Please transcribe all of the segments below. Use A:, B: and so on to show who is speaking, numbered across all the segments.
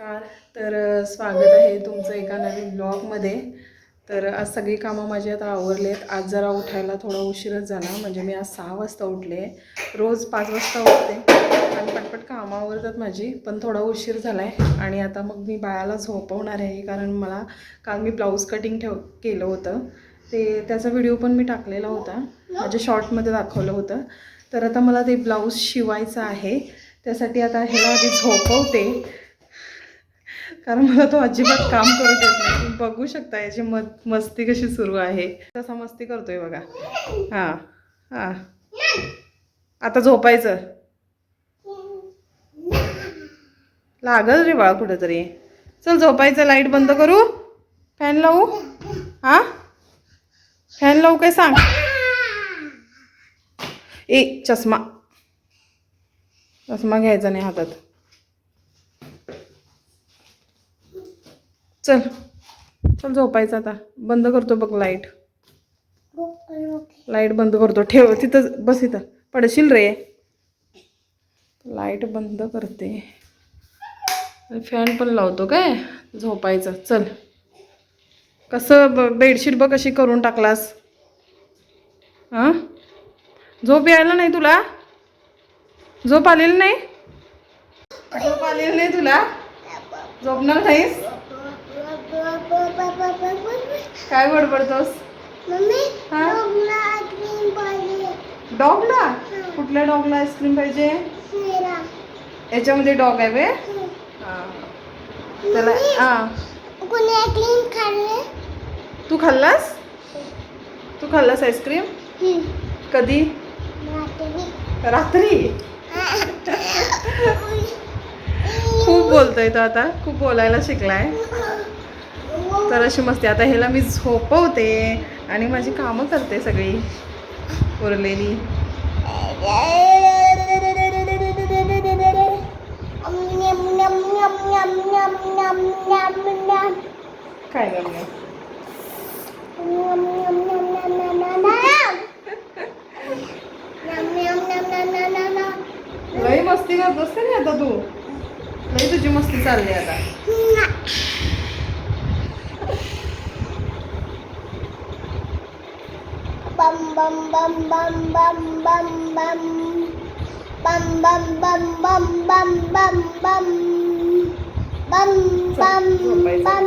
A: नमस्कार. तर स्वागत आहे तुमचं एका नवीन ब्लॉगमध्ये. तर आज सगळी कामं माझी आता आवरली आहेत आज जरा उठायला थोडा उशीरच झाला म्हणजे मी आज सहा वाजता उठले. रोज पाच वाजता उठते. आणि पटपट कामं आवरतात माझी पण थोडा उशीर झाला आहे आणि आता मग मी बाळाला झोपवणार आहे कारण मला काल मी ब्लाऊज कटिंग ठेव केलं होतं. ते त्याचा व्हिडिओ पण मी टाकलेला होता. माझ्या शॉर्टमध्ये दाखवलं होतं. तर आता मला ते ब्लाऊज शिवायचं आहे. त्यासाठी आता ह्याला आधी झोपवते. कारण मला तो अजिबात काम करू देत नाही. तुम्ही बघू शकता याची म मस्ती कशी सुरू आहे. तसा मस्ती करतोय बघा. हां हां. आता झोपायचं. लागल रे बाळा कुठंतरी. चल झोपायचं. लाइट बंद करू. फॅन लावू. हां? फॅन लावू काय सांग? ए चष्मा. चष्मा घ्यायचा नाही हातात. चल. चल झोपायचं आता. बंद करतो बघ लाइट लाइट बंद करतो. ठेव. तिथं बस इथं. पडशील रे. लाइट बंद करते. फॅन पण लावतो काय? झोपायचं. चल. कसं ब बेडशीट बघ कशी करून टाकलास. हां? झोप यायला नाही तुला? झोप आलेली नाही? झोप आलेली नाही तुला? झोपणार नाहीस? काय बडबडतोस? हा? डॉगला कुठल्या डॉगला आईस्क्रीम पाहिजे? याच्यामध्ये डॉग आहे वे हां. त्याला हां. तू खाल्लास? तू खाल्लास आईस्क्रीम? कधी? रात्री. खूप बोलतोय तो आता. खूप बोलायला शिकलाय. तर अशी मस्ती. आता ह्याला मी झोपवते आणि माझी कामं करते सगळी. उरलेली. काय करणार लई मस्ती करतोस का नाही आता तू? लई तुझी मस्ती चालली आता.
B: Bum bum bum bum bum bum. Bum bum bum bum bum bum bum. Bum bum bum.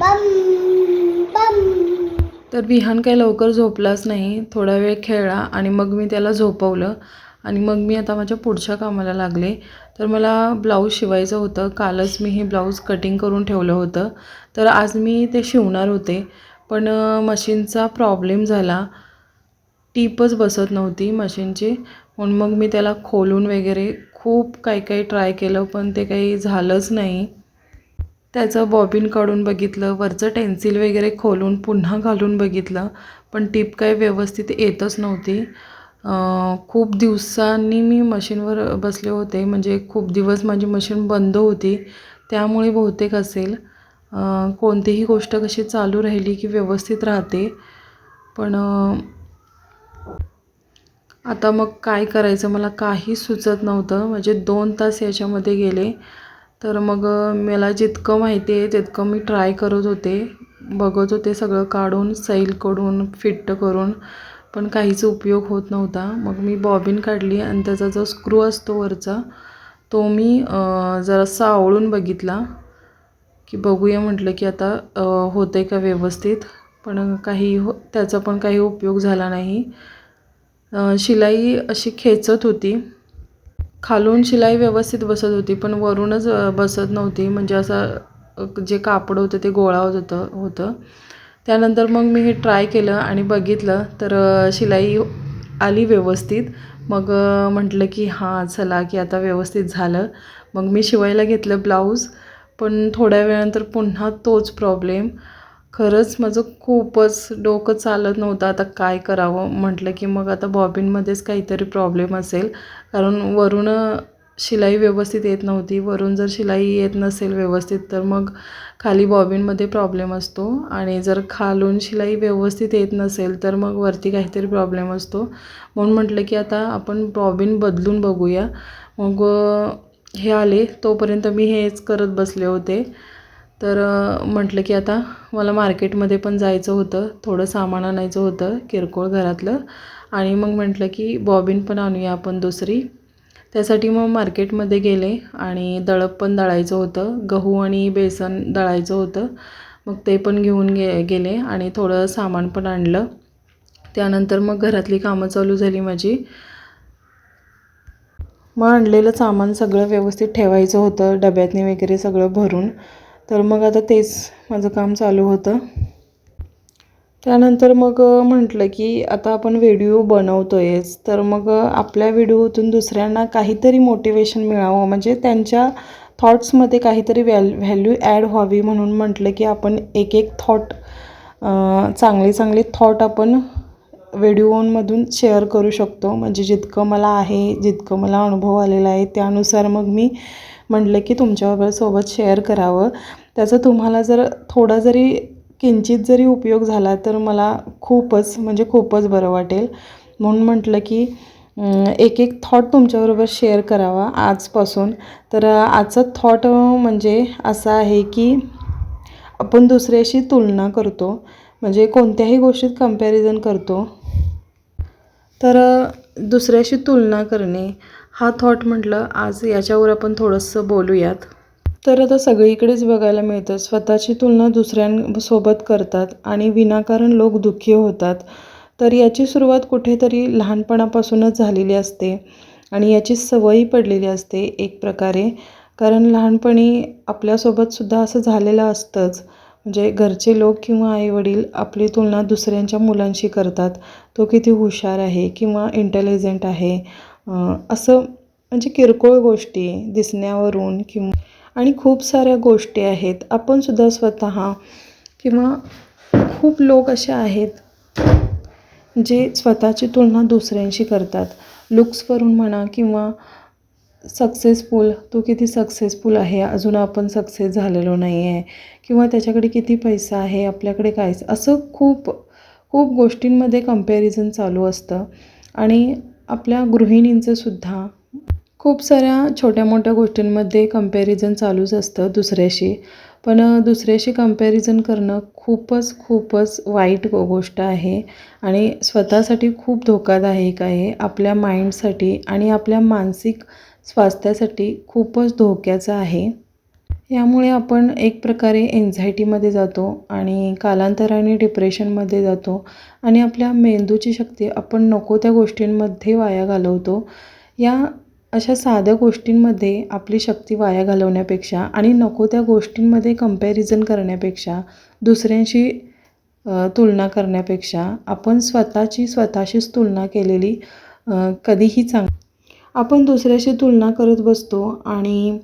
B: bum bum.
A: तर विहान काही लवकर झोपलाच नाही. थोडा वेळ खेळला आणि मग मी त्याला झोपवलं. आणि मग मी आता माझ्या पुढच्या कामाला लागले. तर मला ब्लाऊज शिवायचं होतं. कालच मी हे ब्लाऊज कटिंग करून ठेवलं होतं. तर आज मी ते शिवणार होते. पण मशीनचा प्रॉब्लेम झाला. टीपच बसत नव्हती मशीनची. म्हणून मग मी त्याला खोलून वगैरे खूप काही काही ट्राय केलं पण ते काही झालंच नाही. त्याचं बॉबिन काढून बघितलं वरचं टेन्सिल वगैरे खोलून पुन्हा घालून बघितलं पण टीप काही व्यवस्थित येतच नव्हती. खूप दिवसांनी मी मशीनवर बसले होते म्हणजे खूप दिवस माझी मशीन बंद होती. त्यामुळे बहुतेक असेल. कोणतीही गोष्ट कशी चालू राहिली की व्यवस्थित राहते. पण आता मग काय करायचं? मला काही सुचत नव्हतं. म्हणजे दोन तास याच्यामध्ये गेले. तर मग मला जितकं माहिती आहे तितकं मी ट्राय करत होते. बघत होते सगळं काढून सैल करून फिट्ट करून. पण काहीच उपयोग होत नव्हता. मग मी बॉबिन काढली आणि त्याचा जो स्क्रू असतो वरचा तो मी जरासा आवळून बघितला. की बघूया म्हटलं की आता होतं आहे का व्यवस्थित. पण काही हो त्याचा पण काही उपयोग झाला नाही. शिलाई अशी खेचत होती. खालून शिलाई व्यवस्थित बसत होती पण वरूनच बसत नव्हती. म्हणजे असं जे कापड होतं ते गोळा होत होतं होतं. त्यानंतर मग मी हे ट्राय केलं आणि बघितलं तर शिलाई आली व्यवस्थित. मग म्हटलं की हां चला की आता व्यवस्थित झालं. मग मी शिवायला घेतलं ब्लाऊज. पण थोड्या वेळानंतर पुन्हा तोच प्रॉब्लेम खरंच माझं खूपच डोकं चालत नव्हतं आता काय करावं. म्हटलं की मग आता बॉबिनमध्येच काहीतरी प्रॉब्लेम असेल. कारण वरून शिलाई व्यवस्थित येत नव्हती. वरून जर शिलाई येत नसेल व्यवस्थित तर मग खाली बॉबिनमध्ये प्रॉब्लेम असतो. आणि जर खालून शिलाई व्यवस्थित येत नसेल तर मग वरती काहीतरी प्रॉब्लेम असतो. म्हणून म्हटलं की आता आपण बॉबिन बदलून बघूया. मग हे आले. तोपर्यंत मी हेच करत बसले होते. तर म्हटलं की आता मला मार्केटमध्ये पण जायचं होतं. थोडं सामान आणायचं होतं किरकोळ घरातलं. आणि मग म्हटलं की बॉबिन पण आणूया आपण दुसरी. त्यासाठी मग मार्केटमध्ये गेले आणि दळप पण दळायचं होतं. गहू आणि बेसन दळायचं होतं. मग ते पण घेऊन गे गेले आणि थोडं सामान पण आणलं. त्यानंतर मग घरातली कामं चालू झाली माझी. मग आणलेलं सामान सगळं व्यवस्थित ठेवायचं होतं डब्यातनी वगैरे सगळं भरून. तर मग आता तेच माझं काम चालू होतं. त्यानंतर मग म्हटलं की आता आपण व्हिडिओ बनवतो आहेच तर मग आपल्या व्हिडिओतून दुसऱ्यांना काहीतरी मोटिवेशन मिळावं. म्हणजे त्यांच्या थॉट्समध्ये काहीतरी व्हॅल व्हॅल्यू ॲड व्हावी म्हणून म्हटलं की आपण एक एक थॉट चांगले चांगले थॉट आपण व्हिडिओमधून शेअर करू शकतो. म्हणजे जितकं मला आहे जितकं मला अनुभव आलेला आहे त्यानुसार मग मी म्हटलं की तुमच्याबरोबर सोबत शेअर करावं. त्याचा तुम्हाला जर थोडा जरी किंचित जरी उपयोग झाला तर मला खूपच म्हणजे खूपच बरं वाटेल. म्हणून म्हटलं की एक एक थॉट तुमच्याबरोबर शेअर करावा आजपासून. तर आजचा थॉट म्हणजे असा आहे की आपण दुसऱ्याशी तुलना करतो. म्हणजे कोणत्याही गोष्टीत कंपॅरिझन करतो. तर दुसऱ्याशी तुलना करणे हा थॉट म्हटलं आज याच्यावर आपण थोडंसं बोलूयात. तर आता सगळीकडेच बघायला मिळतं स्वतःची तुलना दुसऱ्यांसोबत करतात आणि विनाकारण लोक दुःखी होतात. तर याची सुरुवात कुठेतरी लहानपणापासूनच झालेली असते आणि याची सवयी पडलेली असते एक प्रकारे. कारण लहानपणी आपल्यासोबतसुद्धा असं झालेलं असतंच. म्हणजे घरचे लोक किंवा आईवडील आपली तुलना दुसऱ्यांच्या मुलांशी करतात. तो किती हुशार आहे किंवा इंटेलिजंट आहे. असं म्हणजे किरकोळ गोष्टी दिसण्यावरून किंवा आणि खूप साऱ्या गोष्टी आहेत. आपणसुद्धा स्वत स्वतः किंवा खूप लोक असे आहेत जे स्वतःची तुलना दुसऱ्यांशी करतात. लुक्सवरून म्हणा किंवा सक्सेसफुल तो किती सक्सेसफुल आहे? अजून आपण सक्सेस झालेलो नाही आहे किंवा त्याच्याकडे किती पैसा आहे? आपल्याकडे काय? असं खूप खूप गोष्टींमध्ये कंपॅरिझन चालू असतं. आणि आपल्या गृहिणींचंसुद्धा खूप साऱ्या छोट्या मोठ्या गोष्टींमध्ये कंपॅरिझन चालूच असतं दुसऱ्याशी. पण दुसऱ्याशी कंपॅरिझन करणं खूपच खूपच वाईट गो गोष्ट आहे. आणि स्वतःसाठी खूप धोकादायक आहे. आपल्या माइंडसाठी आणि आपल्या मानसिक स्वास्थ्यासाठी खूपच धोक्याचं आहे. यामुळे आपण एक प्रकारे एन्झायटीमध्ये जातो आणि कालांतराने डिप्रेशनमध्ये जातो आणि आपल्या मेंदूची शक्ती आपण नको त्या गोष्टींमध्ये वाया घालवतो. या अशा साध्या गोष्टींमध्ये आपली शक्ती वाया घालवण्यापेक्षा आणि नको त्या गोष्टींमध्ये कंपॅरिझन करण्यापेक्षा दुसऱ्यांशी तुलना करण्यापेक्षा आपण स्वतःची स्वतःशीच तुलना केलेली कधीही चांग आपण दुसऱ्याशी तुलना करत बसतो आणि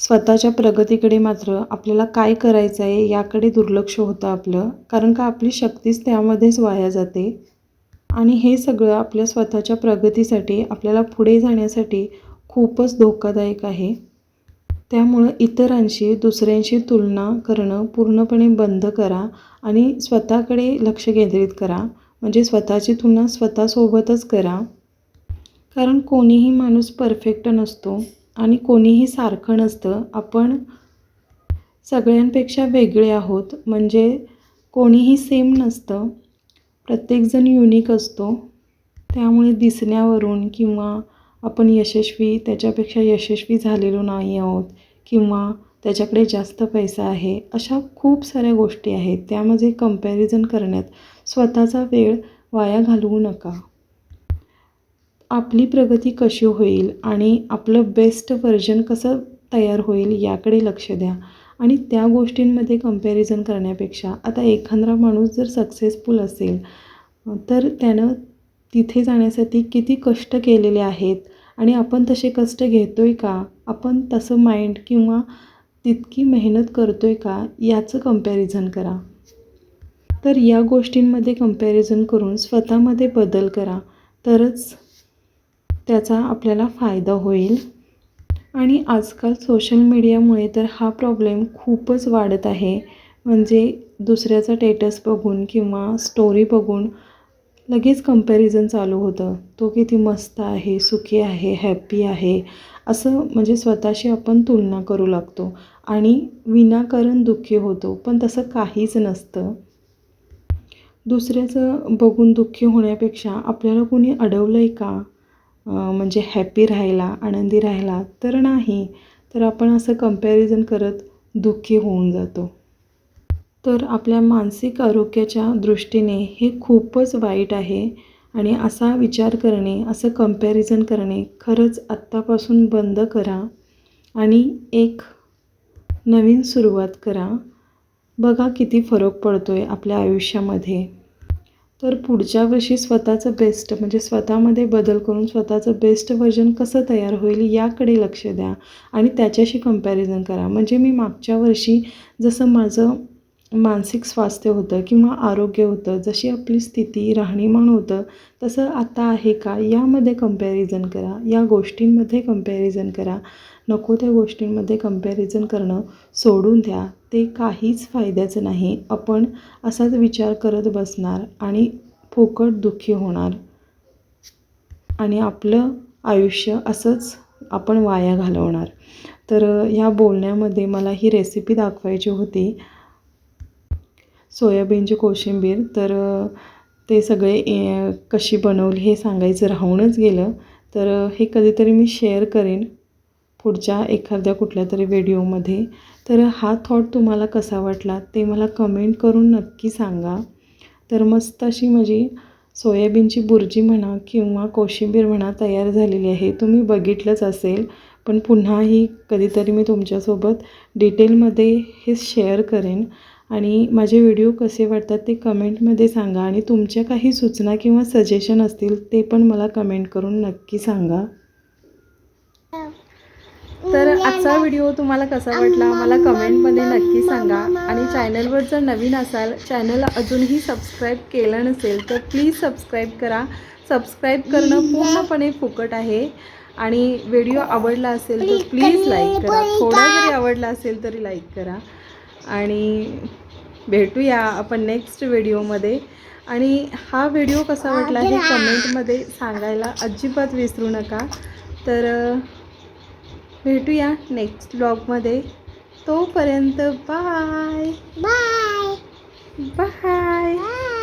A: स्वतःच्या प्रगतीकडे मात्र आपल्याला काय करायचं आहे याकडे दुर्लक्ष होतं आपलं. कारण का आपली शक्तीच त्यामध्येच वाया जाते. आणि हे सगळं आपल्या स्वतःच्या प्रगतीसाठी आपल्याला पुढे जाण्यासाठी खूपच धोकादायक आहे. त्यामुळं इतरांशी दुसऱ्यांशी तुलना करणं पूर्णपणे बंद करा आणि स्वतःकडे लक्ष केंद्रित करा. म्हणजे स्वतःची तुलना स्वतःसोबतच करा. कारण कोणीही माणूस परफेक्ट नसतो आणि कोणीही सारखं नसतं आपण सगळ्यांपेक्षा वेगळे आहोत. म्हणजे कोणीही सेम नसतं. प्रत्येकजण युनिक असतो. त्यामुळे दिसण्यावरून किंवा आपण यशस्वी त्याच्यापेक्षा यशस्वी झालेलो नाही आहोत किंवा त्याच्याकडे जास्त पैसा आहे अशा खूप साऱ्या गोष्टी आहेत. त्यामध्ये कंपॅरिझन करण्यात स्वतःचा वेळ वाया घालवू नका. आपली प्रगती कशी होईल आणि आपलं बेस्ट व्हर्जन कसं तयार होईल याकडे लक्ष द्या. आणि त्या गोष्टींमध्ये कंपॅरिझन करण्यापेक्षा आता एखादा माणूस जर सक्सेसफुल असेल तर त्यानं तिथे जाण्यासाठी किती कष्ट केलेले आहेत आणि आपण तसे कष्ट घेतो आहे का? आपण तसं माइंड किंवा तितकी मेहनत करतो आहे का? याचं कंपॅरिझन करा. तर या गोष्टींमध्ये कंपॅरिझन करून स्वतःमध्ये बदल करा. तरच त्याचा आपल्याला फायदा होईल. आणि आजकाल सोशल मीडियामुळे तर हा प्रॉब्लेम खूपच वाढत आहे. म्हणजे दुसऱ्याचा टेटस बघून किंवा स्टोरी बघून लगेच कंपॅरिझन चालू होतं. तो किती मस्त आहे सुखी आहे हॅप्पी आहे. असं म्हणजे स्वतःशी आपण तुलना करू लागतो. आणि विनाकारण दुःखी होतो पण तसं काहीच नसतं. दुसऱ्याचं बघून दुःखी होण्यापेक्षा आपल्याला कोणी अडवलं आहे का? म्हणजे हॅपी राहायला आनंदी राहायला तर नाही तर आपण असं कंपॅरिझन करत दुःखी होऊन जातो. तर आपल्या मानसिक आरोग्याच्या दृष्टीने हे खूपच वाईट आहे आणि असा विचार करणे असं कंपॅरिझन करणे खरंच आत्तापासून बंद करा आणि एक नवीन सुरुवात करा. बघा किती फरक पडतो आहे आपल्या आयुष्यामध्ये. तर पुढच्या वर्षी स्वतःचं बेस्ट म्हणजे स्वतःमध्ये बदल करून स्वतःचं बेस्ट व्हर्जन कसं तयार होईल याकडे लक्ष द्या आणि त्याच्याशी कंपॅरिझन करा. म्हणजे मी मागच्या वर्षी जसं माझं मानसिक स्वास्थ्य होतं किंवा आरोग्य होतं जशी आपली स्थिती राहणीमान होतं तसं आता आहे का यामध्ये कंपॅरिझन करा. या गोष्टींमध्ये कंपॅरिझन करा. नको त्या गोष्टींमध्ये कंपॅरिझन करणं सोडून द्या. ते काहीच फायद्याचं नाही. आपण असाच विचार करत बसणार आणि फुकट दुःखी होणार. आणि आपलं आयुष्य असंच आपण वाया घालवणार. तर ह्या बोलण्यामध्ये मला ही रेसिपी दाखवायची होती. सोयाबीनची कोशिंबीर. तर ते सगळे ए, कशी बनवली हे सांगायचं राहूनच गेलं. तर हे कधीतरी मी शेअर करेन. पुढच्या एखाद्या कुठल्या तरी व्हिडिओमध्ये. तर हा थॉट तुम्हाला कसा वाटला ते मला कमेंट करून नक्की सांगा. तर मस्त अशी माझी सोयाबीनची बुर्जी म्हणा किंवा कोशिंबीर म्हणा तयार झालेली आहे. तुम्ही बघितलंच असेल पण पुन्हाही कधीतरी मी तुमच्यासोबत डिटेलमध्ये हे शेअर करेन. आणि माझे व्हिडिओ कसे वाटतात ते कमेंटमध्ये सांगा आणि तुमच्या काही सूचना किंवा सजेशन असतील ते पण मला कमेंट करून नक्की सांगा. आजचा व्हिडिओ तुम्हाला कसा वाटला मला कमेंटमध्ये नक्की सांगा. आणि चॅनलवर जर नवीन असाल चॅनल अजूनही सबस्क्राईब केलं नसेल तर प्लीज सबस्क्राईब करा. सबस्क्राईब करणं पूर्णपणे फुकट आहे. आणि व्हिडिओ आवडला असेल तर प्लीज लाईक करा. थोडा जरी आवडला असेल तरी लाईक करा. आणि भेटूया आपण नेक्स्ट व्हिडिओमध्ये आणि हा व्हिडिओ कसा वाटला हे कमेंटमध्ये सांगायला अजिबात विसरू नका. तर भेटूया नेक्स्ट ब्लॉगमध्ये तोपर्यंत बाय
B: बाय
A: बाय
B: बाय